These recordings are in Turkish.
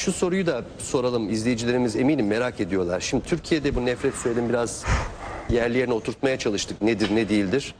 Şu soruyu da soralım izleyicilerimiz eminim merak ediyorlar. Şimdi Türkiye'de bu nefret söylemi biraz yerli yerine oturtmaya çalıştık. Nedir ne değildir?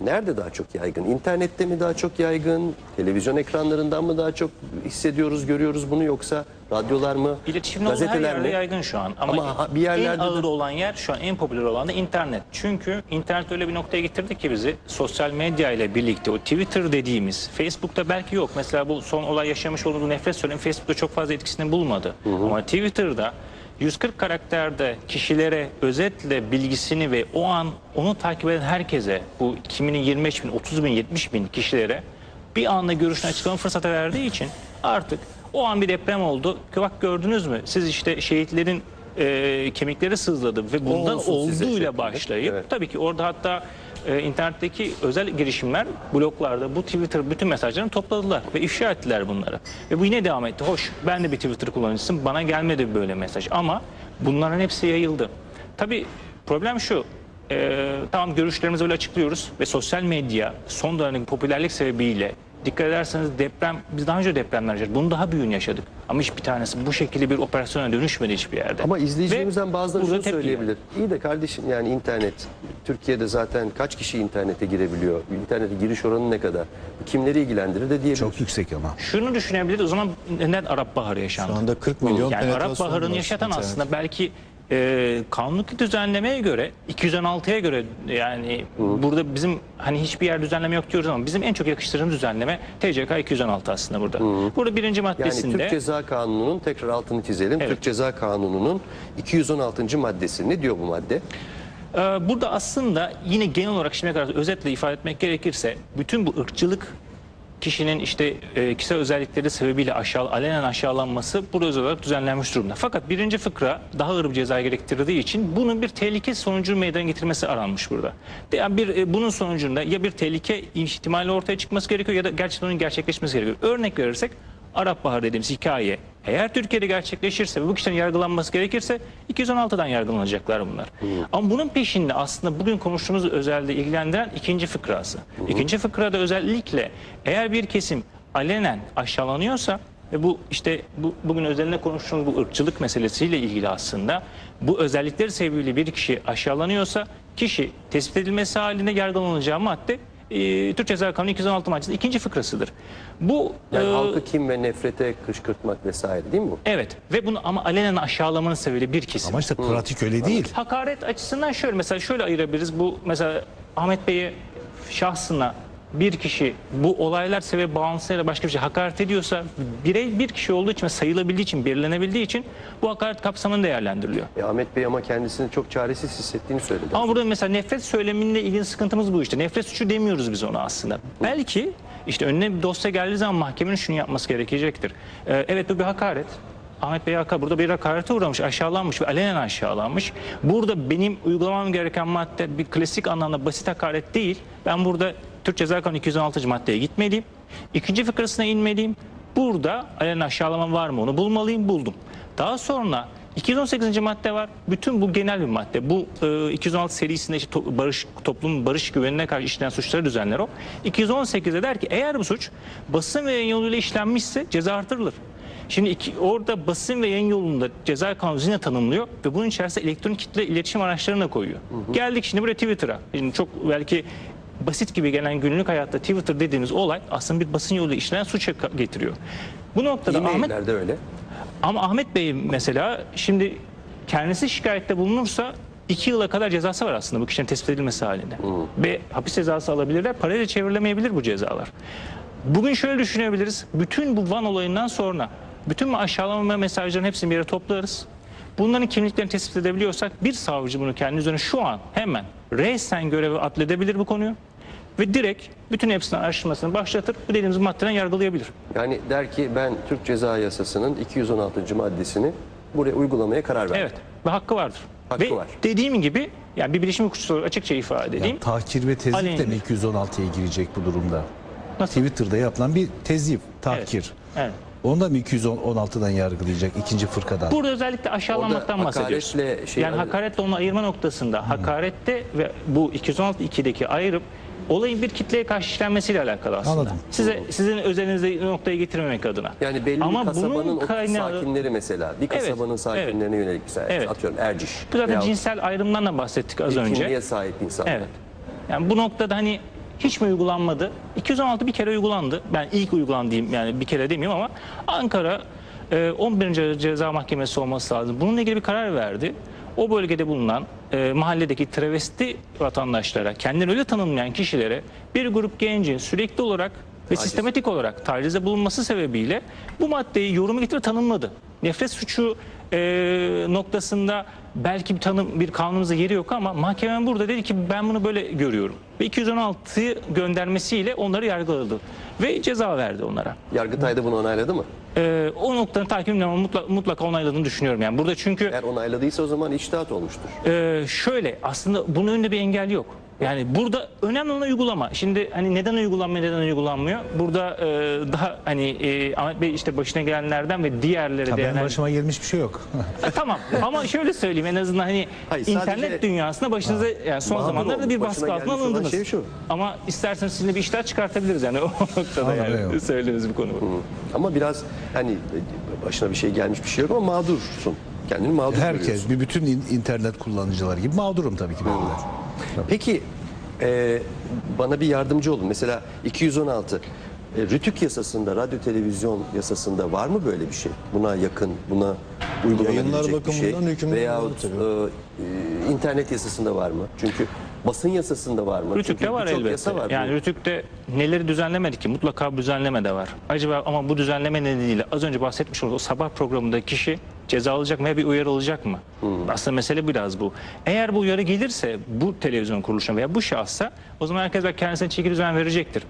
Nerede daha çok yaygın? İnternette mi daha çok yaygın? Televizyon ekranlarından mı daha çok hissediyoruz, görüyoruz bunu yoksa radyolar mı? İletişimin her yerde yaygın şu an. Ama, Ama ha- bir yerlerde en ağır olan yer şu an en popüler olan da internet. Çünkü internet öyle bir noktaya getirdi ki bizi sosyal medya ile birlikte o Twitter dediğimiz Facebook'ta belki yok. Mesela bu son olay yaşamış olduğu nefret söylemi Facebook'ta çok fazla etkisini bulmadı. Ama Twitter'da 140 karakterde kişilere özetle bilgisini ve o an onu takip eden herkese bu kiminin 25 bin, 30 bin, 70 bin kişilere bir anda görüşünü açıklama fırsatı verdiği için artık o an bir deprem oldu. Bak gördünüz mü siz işte şehitlerin e, kemikleri sızladı ve bundan olsun size olduğuyla şeklinde. başlayıp Evet. tabii ki orada hatta e, internetteki özel girişimler bloklarda bu Twitter bütün mesajlarını topladılar ve ifşa ettiler bunları. Ve bu yine devam etti. Hoş ben de bir Twitter kullanıcısıyım bana gelmedi böyle mesaj ama bunların hepsi yayıldı. Tabii problem şu e, tamam görüşlerimizi öyle açıklıyoruz ve sosyal medya son dönemdeki popülerlik sebebiyle dikkat ederseniz deprem biz daha önce depremler yaşadık. Bunun daha büyüğünü yaşadık. Ama hiçbir tanesi bu şekilde bir operasyona dönüşmedi hiçbir yerde. Ama izleyicilerimizden bazıları şunu tepki söyleyebilir. İyi de kardeşim yani internet, Türkiye'de zaten kaç kişi internete girebiliyor? İnternete giriş oranı ne kadar? Kimleri ilgilendirir de diyebilir. Çok yüksek ama. Şunu düşünebiliriz o zaman neden Arap Baharı yaşandı? Şu anda 40 milyon yani Arap Baharı'nı yaşatan internet. aslında belki e, kanunluk düzenlemeye göre 216'ya göre yani burada bizim hani hiçbir yer düzenleme yok diyoruz ama bizim en çok yakıştırdığımız düzenleme TCK 216 aslında burada. Burada birinci Yani maddesinde Türk Ceza Kanunu'nun tekrar altını çizelim. Evet. Türk Ceza Kanunu'nun 216. maddesi. Ne diyor bu madde? Ee, Burada aslında yine genel olarak şimdiye kadar özetle ifade etmek gerekirse bütün bu ırkçılık kişinin işte e, kişisel özellikleri sebebiyle aşağı, alenen aşağılanması burada özel olarak düzenlenmiş durumda. Fakat birinci fıkra daha ağır bir ceza gerektirdiği için bunun bir tehlike sonucu meydana getirmesi aranmış burada. Yani bir e, bunun sonucunda ya bir tehlike ihtimali ortaya çıkması gerekiyor ya da gerçekten onun gerçekleşmesi gerekiyor. Örnek verirsek Arap Baharı dediğimiz hikaye eğer Türkiye'de gerçekleşirse ve bu kişilerin yargılanması gerekirse 216'dan yargılanacaklar bunlar. Ama bunun peşinde aslında bugün konuştuğumuz özelde ilgilendiren ikinci fıkrası. İkinci fıkrada özellikle eğer bir kesim alenen aşağılanıyorsa ve bu işte bu, bugün özelinde konuştuğumuz bu ırkçılık meselesiyle ilgili aslında bu özellikleri sebebiyle bir kişi aşağılanıyorsa kişi tespit edilmesi halinde yargılanacağı madde e, Türk Ceza Kanunu 216 maddesinin ikinci fıkrasıdır. Bu Yani e, halkı kim ve nefrete kışkırtmak vesaire değil mi bu? Evet ve bunu ama alenen aşağılamanın sebebiyle bir kesim. Ama işte pratik öyle değil. Hakaret açısından şöyle mesela şöyle ayırabiliriz. Bu mesela Ahmet Bey'e şahsına bir kişi bu olaylar sebebi bağımsızıyla başka bir şey hakaret ediyorsa birey bir kişi olduğu için ve sayılabildiği için belirlenebildiği için bu hakaret kapsamında değerlendiriliyor. E, Ahmet Bey ama kendisini çok çaresiz hissettiğini söyledi. Ama burada mesela nefret söyleminle ilgili sıkıntımız bu işte. Nefret suçu demiyoruz biz ona aslında. Belki işte önüne bir dosya geldiği zaman mahkemenin şunu yapması gerekecektir. Ee, evet bu bir hakaret. Ahmet Bey hakaret. Burada bir hakarete uğramış, aşağılanmış ve alenen aşağılanmış. Burada benim uygulamam gereken madde bir klasik anlamda basit hakaret değil. Ben burada Türk Ceza Kanunu 216. maddeye gitmeliyim. İkinci fıkrasına inmeliyim. Burada alenen aşağılama var mı onu bulmalıyım. Buldum. Daha sonra 218. madde var. Bütün bu genel bir madde. Bu e, 216 serisinde işte to- barış toplum barış güvenine karşı işlenen suçları düzenler o. 218'de der ki eğer bu suç basın ve yayın yoluyla işlenmişse ceza artırılır. Şimdi iki, orada basın ve yayın yolunda ceza kanunu yine tanımlıyor ve bunun içerisinde elektronik kitle iletişim araçlarını da koyuyor. Geldik şimdi buraya Twitter'a. Şimdi çok belki basit gibi gelen günlük hayatta Twitter dediğimiz olay aslında bir basın yoluyla işlenen suça getiriyor. Bu noktada Ahmet öyle. ama Ahmet Bey mesela şimdi kendisi şikayette bulunursa iki yıla kadar cezası var aslında bu kişinin tespit edilmesi halinde. Ve hapis cezası alabilirler. Parayla çevrilemeyebilir bu cezalar. Bugün şöyle düşünebiliriz. Bütün bu Van olayından sonra bütün bu aşağılama mesajların hepsini bir yere toplarız. Bunların kimliklerini tespit edebiliyorsak bir savcı bunu kendi üzerine şu an hemen reysen görevi atledebilir bu konuyu. Ve direkt bütün hepsinin araştırmasını başlatır. Bu dediğimiz maddeden yargılayabilir. Yani der ki ben Türk Ceza Yasası'nın 216. maddesini buraya uygulamaya karar verdim. Evet ve hakkı vardır. Hakkı ve var. dediğim gibi yani bir bilişim hukukçusu olarak açıkça ifade edeyim. Yani tahkir ve tezif de mi 216'ya girecek bu durumda? Nasıl? Twitter'da yapılan bir tezif, tahkir. Evet. Onu da mı 216'dan yargılayacak ikinci fırkadan? Burada özellikle aşağılamaktan Orada bahsediyoruz. hakaretle şey- yani hakaretle onu ayırma noktasında hakarette ve bu 216.2'deki ayırıp olayın bir kitleye karşı işlenmesiyle alakalı aslında. Anladım. Size sizin özelinizde noktaya getirmemek adına. Yani belli Ama bir kasabanın kaynağı sakinleri mesela bir Evet, kasabanın sakinlerine yönelik mesela Evet. atıyorum Erciş. bu zaten veyahut cinsel ayrımdan da bahsettik az bir önce. kimliğe sahip insanlar. Evet. Yani bu noktada hani hiç mi uygulanmadı? 216 bir kere uygulandı. Ben ilk uygulan diyeyim yani bir kere demiyorum ama Ankara e, 11. Ceza Mahkemesi olması lazım. Bununla ilgili bir karar verdi. O bölgede bulunan e, mahalledeki travesti vatandaşlara, kendini öyle tanımlayan kişilere bir grup gencin sürekli olarak ve Taciz. sistematik olarak tacize bulunması sebebiyle bu maddeyi yoruma getirip tanımladı. Nefret suçu e, noktasında belki bir tanım bir kanunumuzda yeri yok ama mahkeme burada dedi ki ben bunu böyle görüyorum. Ve 216'yı göndermesiyle onları yargıladı ve ceza verdi onlara. Yargıtay da bunu onayladı mı? E, o noktanın takibini mutlaka, mutlaka onayladığını düşünüyorum. Yani burada çünkü Eğer onayladıysa o zaman içtihat olmuştur. ee, şöyle aslında bunun önünde bir engel yok. Yani burada önemli olan uygulama. Şimdi hani neden uygulanmıyor, neden uygulanmıyor? Burada e, daha hani e, Ahmet Bey işte başına gelenlerden ve diğerleri de benim başıma gelmiş bir şey yok. E, tamam ama şöyle söyleyeyim en azından hani Hayır, sadece- internet dünyasında başınıza yani son mağdur zamanlarda bir baskı altına alındınız. şey şu. Ama isterseniz sizinle bir işler çıkartabiliriz yani o noktada yani eyvallah. söylediğiniz bir konu. bu. Ama biraz hani başına bir şey gelmiş bir şey yok ama mağdursun. Kendini mağdur Herkes, görüyorsun. bir bütün in- internet kullanıcıları gibi mağdurum tabii ki ben de. Peki e, bana bir yardımcı olun. Mesela 216 e, Rütük yasasında, radyo televizyon yasasında var mı böyle bir şey? Buna yakın, buna uygulanabilecek bir şey? Veyahut e, e, internet yasasında var mı? Çünkü basın yasasında var mı? Rütük'te Çünkü var elbette. yasa var. Yani Rütük'te neleri düzenlemedi ki? Mutlaka bir düzenleme de var. Acaba ama bu düzenleme nedeniyle az önce bahsetmiş olduğum o sabah programındaki kişi ceza alacak mı bir uyarı alacak mı? Aslında mesele biraz bu. Eğer bu uyarı gelirse bu televizyon kuruluşuna veya bu şahsa o zaman herkes belki kendisine çeki düzen verecektir.